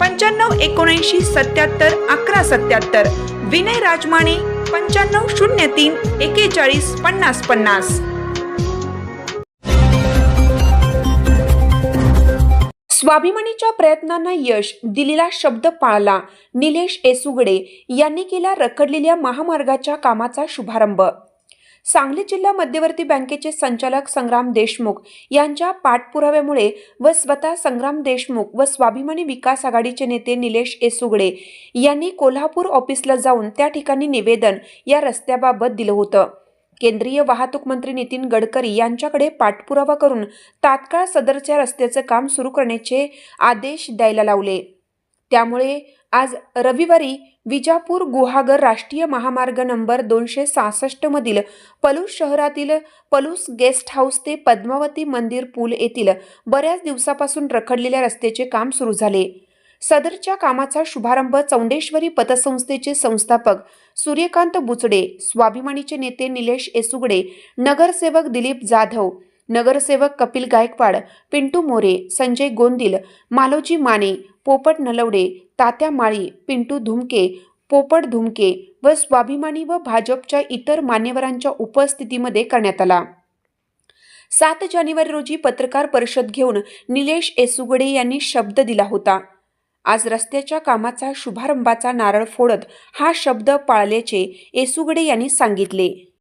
पंच्याण्णव एकोणऐंशी सत्याहत्तर अकरा सत्याहत्तर. विनय राजमाने पंच्याण्णव शून्य तीन एकेचाळीस पन्नास पन्नास. स्वाभिमानीच्या प्रयत्नांना यश दिलेला शब्द पाळला. निलेश एसुगडे यांनी केला रखडलेल्या महामार्गाच्या कामाचा शुभारंभ. सांगली जिल्हा मध्यवर्ती बँकेचे संचालक संग्राम देशमुख यांच्या पाठपुराव्यामुळे व स्वतः संग्राम देशमुख व स्वाभिमानी विकास आघाडीचे नेते निलेश एसुगडे यांनी कोल्हापूर ऑफिसला जाऊन त्या ठिकाणी निवेदन या रस्त्याबाबत दिलं होतं. केंद्रीय वाहतूक मंत्री नितीन गडकरी यांच्याकडे पाठपुरावा करून तात्काळ सदरच्या रस्त्याचं काम सुरू करण्याचे आदेश द्यायला लावले. त्यामुळे आज रविवारी विजापूर गुहागर राष्ट्रीय महामार्ग नंबर दोनशे सहासष्टमधील पलूस शहरातील पलूस गेस्ट हाऊस ते पद्मावती मंदिर पूल येथील बऱ्याच दिवसापासून रखडलेल्या रस्त्याचे काम सुरू झाले. सदरच्या कामाचा शुभारंभ चौंडेश्वरी पतसंस्थेचे संस्थापक सूर्यकांत बुचडे स्वाभिमानीचे नेते निलेश येसुगडे नगरसेवक दिलीप जाधव नगरसेवक कपिल गायकवाड पिंटू मोरे संजय गोंदिल मालोजी माने पोपट नलवडे तात्या माळी पिंटू धुमके पोपट धुमके व स्वाभिमानी व भाजपच्या इतर मान्यवरांच्या उपस्थितीमध्ये करण्यात आला. सात जानेवारी रोजी पत्रकार परिषद घेऊन निलेश एसुगडे यांनी शब्द दिला होता. आज रस्त्याच्या कामाचा शुभारंभाचा नारळ फोडत हा शब्द पाळल्याचे येसुगडे यांनी सांगितले.